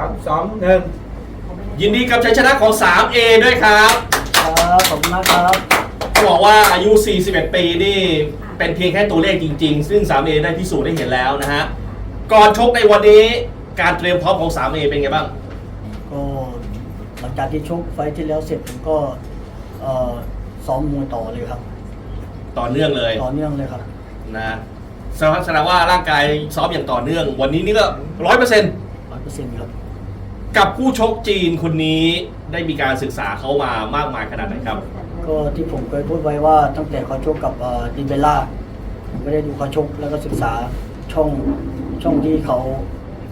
ามสองหนึ่งยินดีกับชัยชนะของ 3A ด้วยครับครับขอบคุณมากครับเขาบอกว่าอายุ 41 ปีนี่เป็นเพียงแค่ตัวเลขจริง ๆ ซึ่ง 3A ได้พิสูจน์ได้เห็นแล้วนะฮะ ก่อนชกในวันนี้การเตรียมพร้อมของ 3A เป็นไงบ้าง ก็หลังจากที่ชกไฟท์ที่แล้วเสร็จผมก็เอ่อซ้อมมวยต่อเลยครับ ต่อเนื่องเลยต่อเนื่องเลยครับ นะแสดงแสดงว่าร่างกายซ้อมอย่างต่อเนื่อง วันนี้นี่ก็ร้อยเปอร์เซ็นต์ร้อยเปอร์เซ็นต์ครับ กับผู้ชกจีนคนนี้ได้มีการศึกษาเขามามากมายขนาดไหนครับ ก็ที่ผมเคยพูดไว้ว่าตั้งแต่เขาชกกับเอ่อดิเบล่าผมก็ได้ดูเขาชกแล้วก็ศึกษาช่องช่องที่เขา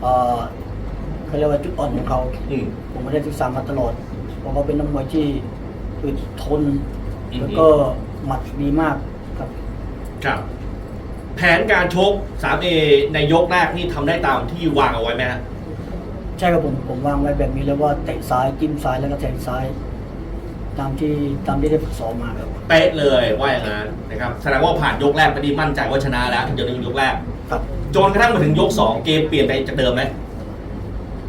เอ่อเขาเรียกว่าจุดอ่อนของเขาอืม ผมไม่ได้ศึกษามาตลอดเพราะเขาเป็นนักมวยที่อึดทน อือฮึ แล้วก็หมัดดีมากครับ ครับ แผนการชก 3A ในยกแรกนี่ทำได้ตามที่วางเอาไว้ไหมฮะใช่ครับผมผมวางไว้แบบนี้แล้วว่าเตะซ้ายจิ้มซ้ายแล้วก็แทงซ้าย ตามที่ตามที่ได้ฝึกซ้อมมาครับเป๊ะเลยว่าอย่างนั้นนะครับแสดงว่าผ่านยกแรกก็ดีมั่นใจว่าชนะแล้วถึงจะถึงยกแรก ครับ จนกระทั่งมาถึงยก 2 เกมเปลี่ยนไปจากเดิมไหม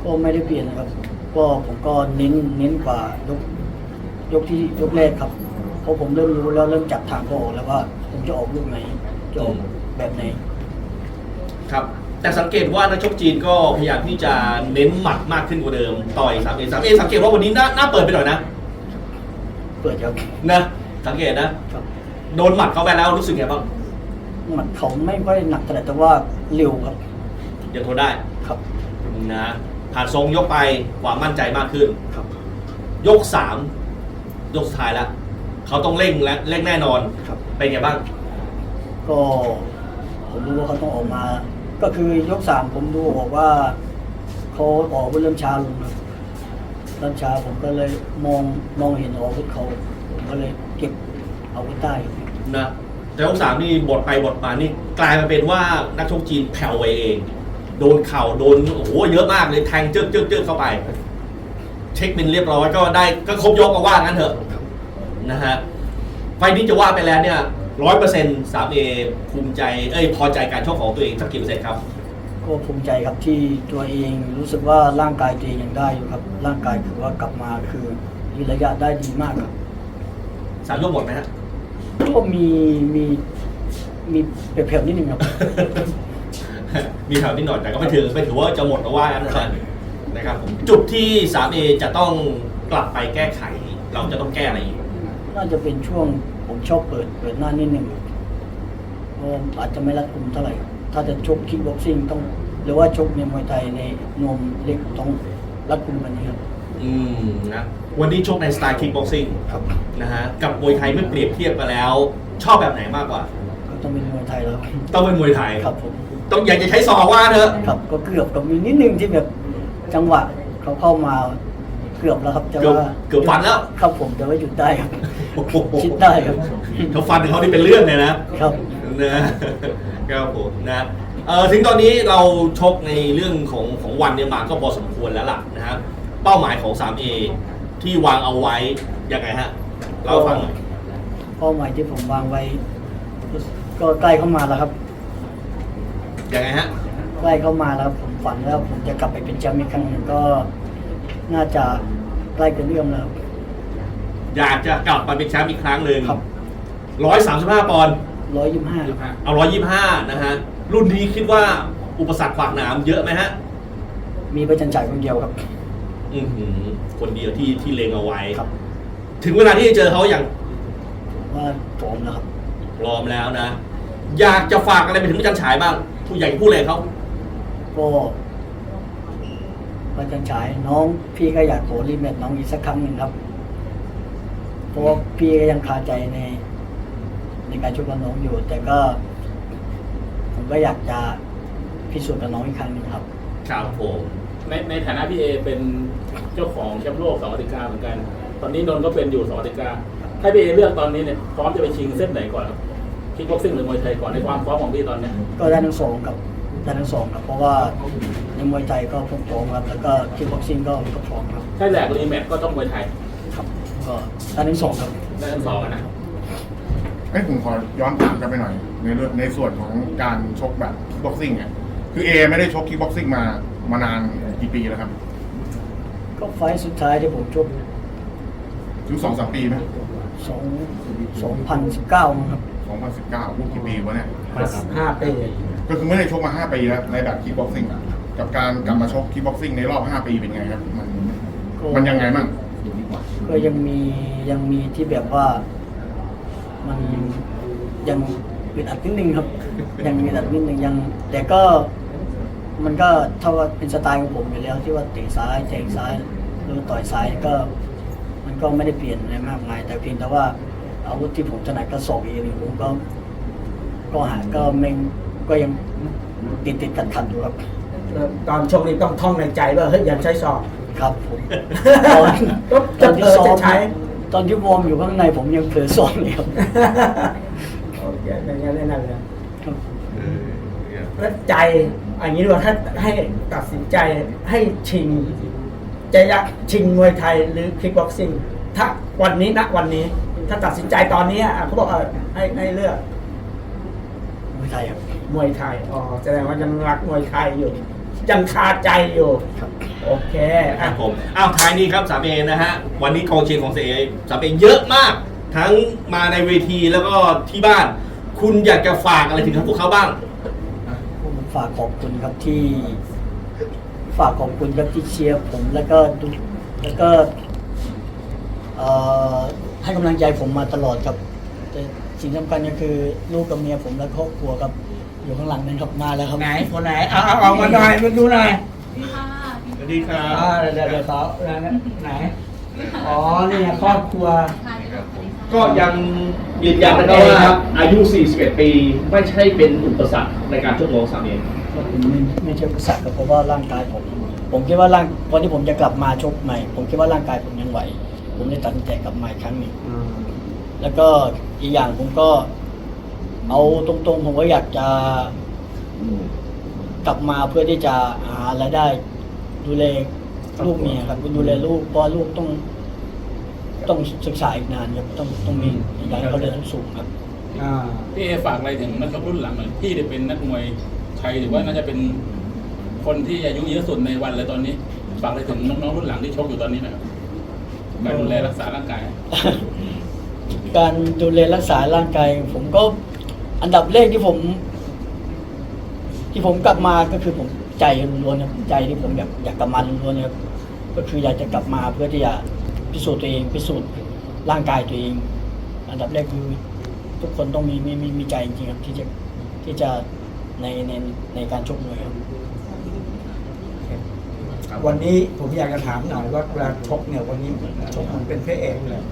ก็ไม่ได้เปลี่ยนนะครับ ก็ผมก็เน้นเน้นกว่ายกยกที่ยกแรกครับเพราะผมเริ่มรู้แล้วเริ่มจับทางเขาออกแล้วว่าผมจะออกลูกไหนจะออกแบบไหน ครับ แต่สังเกตว่านักชกจีนก็พยายามที่จะเน้นหมัดมากขึ้นกว่าเดิม ต่อย 3A 3A สังเกตว่าวันนี้น่าน่าเปิดไปหน่อยนะ เปิดครับนะ สังเกตนะ ครับ โดนหมัดเข้าไปแล้วรู้สึกไงบ้างหมัดเขาไม่ค่อยหนักเท่าไหร่แต่ว่าเร็วครับ ยังทนได้ครับ นะผ่านทรงยกไปความมั่นใจมากขึ้น ครับ ยกสามยกสุดท้ายแล้วเขาต้องเร่งและเร่งแน่นอน ครับ เป็นไงบ้าง ก็ ผมรู้ว่าเขาต้องออกมา ก็คือยกสามผมดูออกว่าเขาออกวุธเริ่มช้าลงครับเริ่มช้าผมก็เลยมองมองเห็นอาวุธเขาผมก็เลยเก็บอาวุธได้นะแต่ยกสามนี่บทไปบทมานี่กลายมาเป็นว่านักชกจีนแผ่วไปเอง โดนเข่าโดนโอ้โหเยอะมากเลยแทงเจือกเจือกเจือกเข้าไป เช็คบินเรียบร้อยก็ได้ก็ครบยกก็ว่างั้นเถอะนะฮะไฟนี้จะว่าไปแล้วเนี่ย ร้อยเปอร์เซ็นต์สามเอภูมิใจเอ้ยพอใจการชกของตัวเองสักกี่เปอร์เซ็นต์ครับก็ภูมิใจครับที่ตัวเองรู้สึกว่าร่างกายตัวเองยังได้อยู่ครับ ร่างกายคือว่ากลับมาคือยืนระยะได้ดีมากครับสามยกหมดไหมฮะก็มีมีมีเปรียบๆนิดนึงครับ มีข่าวนิดหน่อยแต่ก็ไม่ถือไม่ถือว่าจะหมดเพราะว่านั้นนะนะครับผมจุดที่ 3A จะต้องกลับไปแก้ไข เราจะต้องแก้อะไรอีกน่าจะเป็นช่วง ผมชอบเปิดเปิดหน้านิดนึงเพราะอาจจะไม่รัดกุมเท่าไหร่ครับถ้าจะชกคิกบ็อกซิ่งต้อง หรือว่าชกในมวยไทยในนวมเล็กต้องรัดกุมกันนี้ครับ อืมนะวันนี้ชกในสไตล์คิกบ็อกซิ่งครับ นะฮะกับมวยไทยเมื่อเปรียบเทียบกันแล้ว ชอบแบบไหนมากกว่า ก็ต้องเป็นมวยไทยแล้วต้องเป็นมวยไทยครับผมต้องอยากจะใช้ซอว่าเถอะครับก็เกือบกับมีนิดนึงที่แบบจังหวะเขาเข้ามาเกือบแล้วครับแต่เกือบว่าเกือบฟันแล้ว ครับผมแต่ว่าหยุดได้ครับ คิดได้ครับ เขาฟันเขานี่เป็นเรื่องเลยนะครับ นะครับผมนะเออถึงตอนนี้เราชกในเรื่องของของวันเนี่ยมาก็พอสมควรแล้วล่ะนะฮะเป้าหมายของ 3A ที่วางเอาไว้ยังไงฮะเราให้ฟังหน่อยเป้าหมายที่ผมวางไว้ ก็ใกล้เข้ามาแล้วครับ ยังไงฮะใกล้เข้ามาแล้วผมฝันแล้วผมจะกลับไปเป็นแชมป์อีกครั้งหนึ่งก็ น่าจะใกล้จะเรื่อมแล้ว อยากจะกลับมาเป็นแชมป์อีกครั้งหนึ่งครับ ร้อยสามสิบห้าปอนด์ร้อยยี่สิบห้าเอาร้อยยี่ห้านะฮะ รุ่นนี้คิดว่าอุปสรรคขวากหนามเยอะไหมฮะ มีประจันจ่ายคนเดียวครับ อือหือคนเดียวที่ที่เลงเอาไว้ ครับถึงเวลาที่จะเจอเขาอย่างว่าผมนะครับพร้อมแล้วนะ อยากจะฝากอะไรไปถึงอาจารย์ฉายบ้างผู้ใหญ่พูดเลยเขาก็ประจันฉายน้องพี่ก็อยากขอรีแมตช์น้องอีกสักครั้งหนึ่งครับ เพราะว่าพี่ก็ยังคาใจใน ในการชกกับน้องอยู่ แต่ก็ ผมก็อยากจะพิสูจน์กับน้องอีกครั้งหนึ่งครับ ครับผมในในฐานะพี่เอเป็นเจ้าของแชมป์โลกสองกติกาเหมือนกัน ตอนนี้นนท์ก็เป็นอยู่สองกติกาถ้าพี่เอเลือกตอนนี้เนี่ยพร้อมจะไปชิงเส้นไหนก่อนครับคิกบ็อกซิ่งหรือมวยไทยก่อนในความพร้อมของพี่ตอนเนี้ยก็ได้ทั้งสองครับได้ทั้งสองครับ เพราะว่าในมวยไทยก็พร้อมครับแล้วก็คิกบ็อกซิ่งก็ก็พร้อมครับ ถ้าแหลกรีแมตช์ก็ต้องมวยไทยครับ ก็ได้ทั้งสองครับได้ทั้งสองอะนะเอ้ยผมขอย้อนถามกลันไปหน่อย ในเรื่องในส่วนของการชกแบบบ็อกซิ่งเนี่ยคือเอไม่ได้ชกคิกบ็อกซิ่งมามานานกี่ปีแล้วครับก็ไฟล์สุดท้ายที่ผมชกถึงสองสามปีไหมสองสองพันสิบเก้าครับ สองพันสิบเก้าลูกกี่ปีวะเนี่ยห้าปีก็คือไม่ได้ชกมาห้าปีแล้วในแบบคิกบ็อกซิ่งกับการกลับมาชกคิกบ็อกซิ่งในรอบห้าปีเป็นไงครับ มันก็มันยังไงบ้าง ก็ยังมียังมีที่แบบว่า มันยังอึดอัดนิดนึงครับ ยังอึดอัดนิดนึงยัง แต่ก็มันก็เท่ากับเป็นสไตล์ของผมอยู่แล้วที่ว่าเตะซ้ายแทงซ้ายหรือต่อยซ้ายก็ มันก็ไม่ได้เปลี่ยนอะไรมากมาย แต่เพียงแต่ว่าอาวุธที่ผมถนัดก็สองเองผมก็ ก็หาก็ไม่ก็ยังติดติดขัดขัดๆอยู่ครับแล้วตอนชกนี่ต้องท่องในใจว่าเฮ้ยอย่าใช้ศอก ครับผมตอนก็ตอนที่ซ้อจะมใช้ ตอนที่วอร์มอยู่ข้างในผมยังเผลอซ้อมเลยครับโอเคเป็นงั้นนั่นเลยครับแล้วใจอันนี้ดีกว่าถ้าให้ตัดสินใจให้ชิง จะอยากชิงมวยไทยหรือคิกบ็อกซิ่งถ้าวันนี้นะวันนี้ ถ้าตัดสินใจตอนนี้อะเขาบอกเออให้ให้เลือกไม่ใช่ครับ มวยไทยอ๋อแสดงว่ายังรักมวยไทยอยู่ยังคาใจอยู่ ครับ โอเคคอะ รับผมอ้าวท้ายนี้ครับสามเอนะฮะ วันนี้กองเชียร์ของเสเอสามเอเยอะมาก ทั้งมาในเวทีแล้วก็ที่บ้าน คุณอยากจะฝากอะไรถึงพวกเขาบ้าง ผมฝากขอบคุณครับที่ ฝากขอบคุณครับที่เชียร์ผมแล้วก็ดูแล้วก็เอ่อให้กำลังใจผมมาตลอดครับ แต่สิ่งสำคัญก็คือลูกกับเมียผมและครอบครัวครับ อยู่ข้างหลังนั้นครับมาแล้วครับ ไหนคนไหน เอาเอาเอามาหน่อยมาดูหน่อยส วัสดีครัอ่าเดี๋ยวเดี๋ยวเดี๋ยวต่อไหน อ๋อ นี่ไงครอบครัว ก็ยังยืนยันนะครับว่าอายุ 41 ปีไม่ใช่เป็นอุปสรรคในการชกมวยสามเอผมไม่ไม่ใช่อุปสรรคครับเพราะว่าร่างกายผม ผมคิดว่าร่างวันที่ผมจะกลับมาชกใหม่ ผมคิดว่าร่างกายผมยังไหว ผมเลยตัดสินใจกลับมาอีกครั้งหนึ่งแล้วก็อีกอย่างผมก็ เอาตรงๆ ผมก็อยากจะกลับมาเพื่อที่จะหารายได้ ดูแลลูกเมียครับดูแลลูกเพราะลูกต้อง ต้องศึกษาอีกนานครับต้องต้องมีอยากให้เขาเรียนสูงๆครับ อ่า พี่เอฝากอะไรถึงนักชกรุ่นหลังหน่อยพี่ได้เป็นนักมวยไทยหรือว่าน่าจะเป็นคนที่อายุเยอะสุดในวันเลยตอนนี้ ฝากอะไรถึงน้องๆรุ่นหลังที่ชกอยู่ตอนนี้หน่อยครับการดูแลรักษาร่างกาย การดูแลรักษาร่างกาย ผมก็อันดับแรกที่ผม ที่ผมกลับมาก็คือผม ใจล้วนๆครับใจที่ผมอยากอยากกลับมาล้วนๆครับก็คืออยากจะกลับมาเพื่อที่จะพิสูจน์ตัวเองพิสูจน์ร่างกายตัวเอง อันดับแรกคือทุกคนต้องมีมีมีใจจริงๆครับที่จะที่จะในในในการชกมวยครับ วันนี้ผมอยากจะถามหน่อยว่าเวลาชกเนี่ยวันนี้ชกมันเป็นพระเอกเลย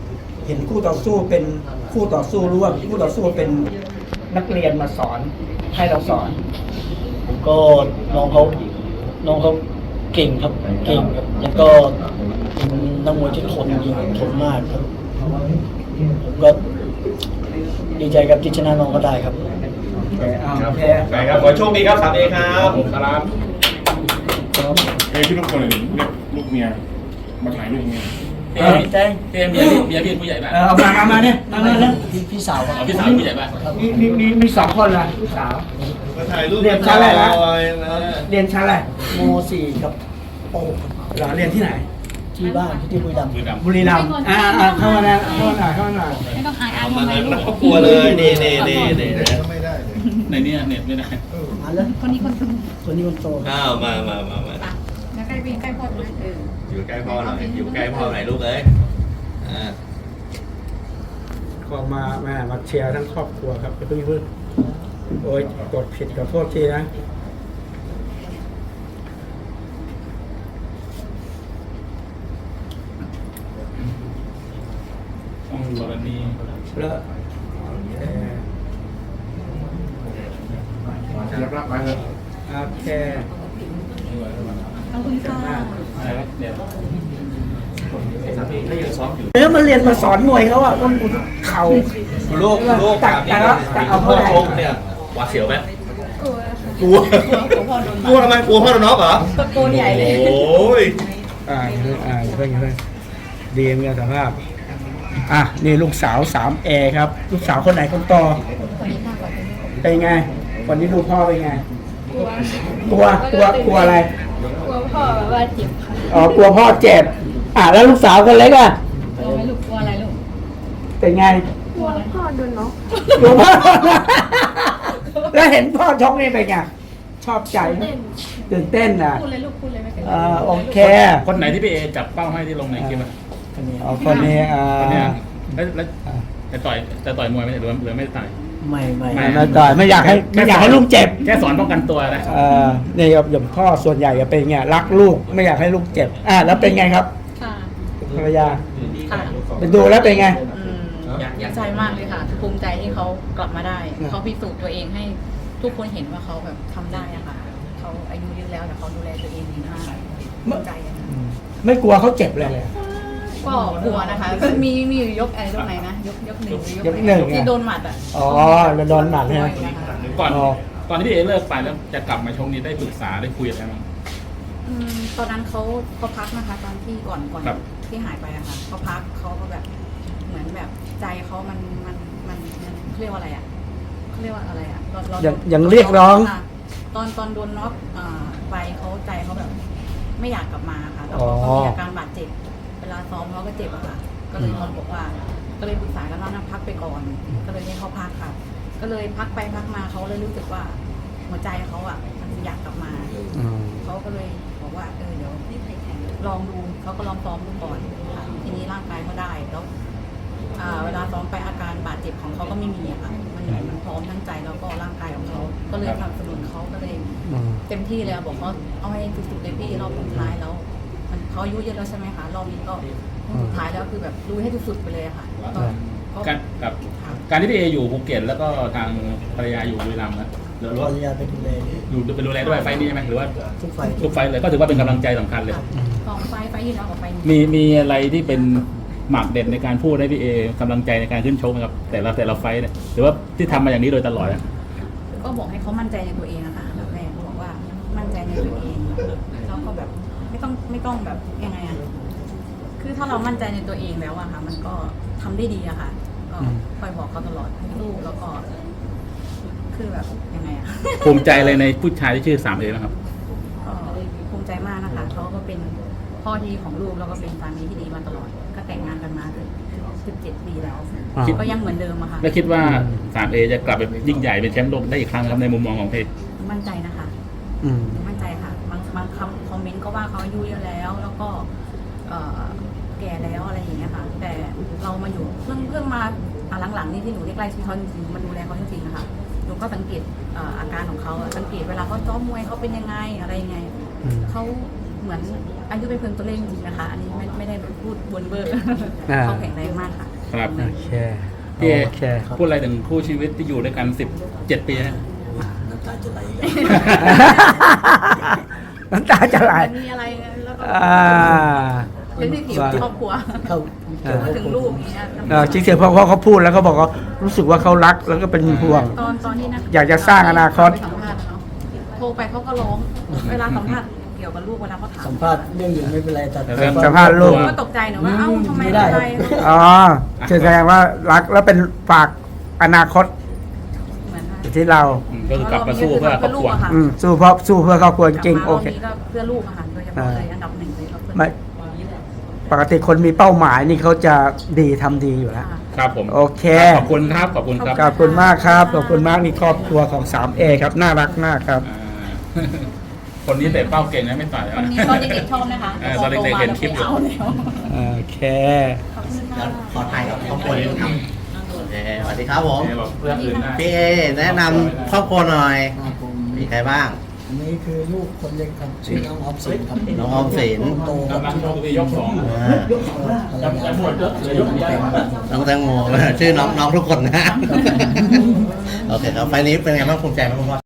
เห็นคู่ต่อสู้เป็นคู่ต่อสู้ร่วมคู่ต่อสู้เป็นนักเรียนมาสอนให้เราสอน ก็น้องเขาน้องเขาเก่งครับเก่งครับแล้วก็เป็นนักมวยที่ทนจริงทนมากครับผมก็ดีใจครับที่ชนะน้องก็ได้ครับคเอาโอเคไปครับขอโชคดีครับสามเอครับครับเอ้ยที่ทุกคนเลยเรียกลูกเมียมาถ่ายลูกเมียพี่เอพี่เอเมียพี่เมียพี่ผู้ใหญ่ป่ะเออเอามามามาเนี่ยมามาเนี่ยพี่พี่สาวพี่สาวผู้ใหญ่ป่ะมีมีมีมีสองคนละลูกสาว มาถ่ายรูปเรียนชั้นอะไรนะนะเรียนชั้นอะไรโมสี่ครับโอ้เหรอเรียนที่ไหน ที่บ้านที่บุรีรัมย์มือดำบุรีรัมย์อ่าอ่าเข้ามานะเข้ามาหน่อยเข้ามาหน่อยไม่ต้องอายอาเอายมาทำไมเลยลูกครอบครัวเลยนี่นี่นี่นี่ในเนี้เน็ตไม่ได้ มาเลยคนนี้คนโตคนนี้คนโตอ้าวมามามามาปะแล้วใกล้เป็นใกล้พ่อไหมเอออยู่ใกล้พ่อหน่อยอยู่ใกล้พ่อหน่อยลูกเอ้ยอ่า ก็มาแม่มาเชียร์ทั้งครอบครัวครับเพิ่งเพิ่ง โอ้ยกดผิดขอโทษทีนะต้องกรณีแล้วเรียบรับไปเลยโอเคขอบคุณค่ะอะไรครับเนี่ยสามีก็ยังซ้อมอยู่เนื้อมันเรียนมาสอนมวยเขาอะต้องกูเข่าลูกลูกตัดแต่ละตัดเอาพ่อเท่าไหร่ชกเนี่ย หวาดเสียวไหมกลัวกลัวกลัวพ่อโดนกลัวทำไมกลัวพ่อโดนน็อกเหรอตะโกนใหญ่เลย โอ้ยอ่าเพิ่งอ่าเพิ่งเพิ่งดีมีสภาพอะนี่ลูกสาวสามเอครับ ลูกสาวคนไหนคนโตคนนี้มากกว่าคนนี้เป็นไงวันนี้ดูพ่อเป็นไงกลัวกลัวกลัวกลัวอะไร กลัวพ่อแบบว่าเจ็บค่ะอ๋อกลัวพ่อเจ็บอะแล้วลูกสาวคนเล็กอะกลัวไหมลูกกลัวอะไรลูกเป็นไง กลัวอะไรกลัวพ่อ แล้วเห็นพ่อชกนี่เป็นไงชอบใจไหมตื่นเต้นอะพูดเลยลูกพูดเลยไม่เป็นไรเอ่อโอเคคนไหนที่พี่เอจับเป้าให้ที่ลงในคลิปอะคนนี้อ๋อคนนี้อ่าคนเนี้ยแล้วแล้วจะต่อยจะต่อยมวยไหมหรือว่าหรือไม่ต่อย ไม่ไม่ไม่ไม่ต่อยไม่อยากให้ไม่อยากให้ลูกเจ็บ แค่สอนป้องกันตัวนะเอ่อนี่ครับอย่างพ่อส่วนใหญ่จะเป็นไงรักลูกไม่อยากให้ลูกเจ็บ อะแล้วเป็นไงครับค่ะภรรยาค่ะไปดูแล้วเป็นไงอืม ดีใจมากเลยค่ะ ภูมิใจที่เขากลับมาได้ เขาพิสูจน์ตัวเองให้ทุกคนเห็นว่าเขาแบบทำได้อะค่ะเขาอายุเยอะแล้วแต่เขาดูแลตัวเองดีมากภูมิใจอะค่ะไม่กลัวเขาเจ็บเลยเลย ก็กลัวนะคะมีมีอยู่ยกอะไรยกไหนนะยกยกหนึ่งรือยกหนึ่งอะที่โดนหมัดอะอ๋อแล้วโดนหมัดเนี่ยกลัวอยู่นะคะก่อนอ๋อตอนที่พี่เอเลิกไปแล้วจะกลับมาชกนี้ได้ปรึกษาได้คุยอะไรบ้างอืมตอนนั้นเขาเขาพักนะคะ ตอนที่ก่อนก่อนครับที่หายไปอะค่ะเขาพักเขาก็แบบเหมือนแบบ ใจเขามันมันมันมันเขาเรียกว่าอะไรอะเขาเรียกว่าอะไรอะเราเราอย่างอย่างเรียกร้องค่ะตอนตอนโดนน็อกอ่าไปเขาใจเขาแบบ ไม่อยากกลับมาค่ะแล้วอ๋อก็เขามีอาการบาดเจ็บ เวลาซ้อมเขาก็เจ็บอะค่ะ ก็เลยเขาบอกว่า ก็เลยปรึกษากันว่านั่งพักไปก่อน ก็เลยให้เขาพักค่ะ ก็เลยพักไปพักมาเขาเลยรู้สึกว่า หัวใจเขาอะมันอยากกลับมา อืม เขาก็เลยบอกว่าเออเดี๋ยวลองดูเขาก็ลองซ้อมดูก่อนค่ะทีนี้ร่างกายเขาได้แล้วอ่า เวลาซ้อมไปอาการบาดเจ็บของเขาก็ไม่มีอะค่ะมันมันพร้อมทั้งใจแล้วก็ร่างกายของเขา ก็เลยสนับสนุนเขาก็เลยอืมเต็มที่เลยอะบอกเขาเอาให้สุดๆเลยพี่รอบสุดท้ายแล้วมันเขาอายุเยอะแล้วใช่ไหมคะรอบนี้ก็สุดท้ายแล้วคือแบบลุยให้สุดๆไปเลยอะค่ะก็ก็การกับค่ะการที่พี่เออยู่ภูเก็ตแล้วก็ทางภรรยาอยู่บุรีรัมย์นะหรือภรว่ารยาไปดูแลอยู่เป็นดูแลด้วยไฟล์นี้ใช่ไหมหรือว่าทุกไฟทุกไฟล์เลยก็ถือว่าเป็นกำลังใจสำคัญเลยค่ะสองไฟล์ไฟล์ที่แล้วกับไฟล์นี้มีมีอะไรที่เป็น หมากเด็ดในการพูดให้พี่เอกำลังใจในการขึ้นชกไหมครับแต่ละแต่ละไฟต์เนี่ยหรือว่าที่ทำมาอย่างนี้โดยตลอดอะก็บอกให้เขามั่นใจในตัวเองนะคะแบบแรกบอกว่ามั่นใจในตัวเองแล้วก็แบบไม่ต้องไม่ต้องแบบยังไงอะคือถ้าเรามั่นใจในตัวเองแล้วอะค่ะ มันก็ทำได้ดีอะค่ะก็อืมคอยบอกเขาตลอดให้สู้แล้วก็ คือแบบยังไงอะ ภูมิใจเลยในผู้ชายที่ชื่อสามเอนะครับ ก็ภูมิใจมากนะคะเขาก็เป็น พ่อที่ของลูกแล้วก็เป็นสามีที่ดีมาตลอด ก็แต่งงานกันมาสิบเจ็ดปีแล้ว อ่า ก็ยังเหมือนเดิมอะค่ะ แล้วคิดว่าสามเอจะกลับไปยิ่งใหญ่เป็นแชมป์โลกได้อีกครั้งไหมครับในมุมมองของเพชร มั่นใจนะคะอืม มั่นใจค่ะ บางบางคำคอมเมนต์ก็ว่าเขาอายุเยอะแล้ว แล้วก็เอ่อแก่แล้วอะไรอย่างเงี้ยค่ะ แต่เรามาอยู่เพิ่งเพิ่งมาอะหลังๆนี่ที่หนูได้ใกล้ชิดเขาจริงๆมาดูแลเขาจริงๆนะคะหนูก็สังเกตเอ่ออาการของเขาอะสังเกตเวลาเขาซ้อมมวยเขาเป็นยังไงอะไรยังไง อืม เขาเห มือนอายุเป็นเพียงตัวเลขจริงๆนะคะ อันนี้ไม่ไม่ได้พูดบนเบอร์อ่า เขาแข็งแรงมากค่ะ ครับโอเค พี่เอโอเค พูดอะไรถึงคู่ชีวิตที่อยู่ด้วยกันสิบเจ็ดปีนะน้ำตาจะไหลน้ำตาจะไหลมันมีอะไรแล้วก็อ่า เป็นที่ถีบครอบครัวเข้ามาถึงลูกอย่างเงี้ยเออจริงๆเพราะเขาเขาพูดแล้วเขาบอกว่ารู้สึกว่าเขารักแล้วก็เป็นห่วง ตอนตอนที่นักอยากจะสร้างอนาคต ไปสัมภาษณ์อะเนาะโทรไปเขาก็ร้อง เวลาสัมภาษณ์เกี่ยวกับลูกเวลาเขาถามสัมภาษณ์เรื่องอื่นไม่เป็นไรแต่สัมภาษณ์ลูกก็ตกใจหนูว่าเอ้าทำไมไม่ได้ อะไรอ๋อแสดงว่ารักแล้วเป็นฝากอนาคตเหมือนว่าอยู่ที่เรา อืมก็คือกลับมาสู้เพื่อครอบครัวเพื่อลูกอะค่ะอืมสู้เพราะสู้เพื่อครอบครัวจริงกลับมาโอเควันนี้ก็เพื่อลูกอะค่ะโดยเฉพาะเลยอันดับหนึ่งเลยก็เพื่อไม่ ปกติคนมีเป้าหมายนี่เขาจะดีทำดีอยู่แล้ว ค่ะ ครับผมโอเค ขอบคุณครับ ขอบคุณครับขอบคุณมากครับ ขอบคุณมากนี่ครอบครัวของ 3A ครับ น่ารักมากครับ อ่า คนนี้แต่เป้าเก่งนะไม่ต่อยคนนี้ตอนเด็กๆชอบนะคะเออตอนเด็กๆเห็นคลิปอยู่เอาแล้วโอเคขอบคุณค่ะขอถ่ายกับครอบครัวนิดนึงครับโอเคสวัสดีครับผมเอบอกเรื่องอื่นได้พี่เอแนะนำครอบครัวหน่อยครับผมมีใครบ้างอันนี้คือลูกคนเล็กครับชื่อน้องออมสินครับน้องออมสินโตครับกำลังชื่อน้องคือยกสองอ่าจำจำหมดเยอะเหลือยกเดียวน้องแตงโมชื่อน้องน้องทุกคนนะโอเคครับไฟล์นี้เป็นไงบ้างภูมิใจไหมคุณพ่อ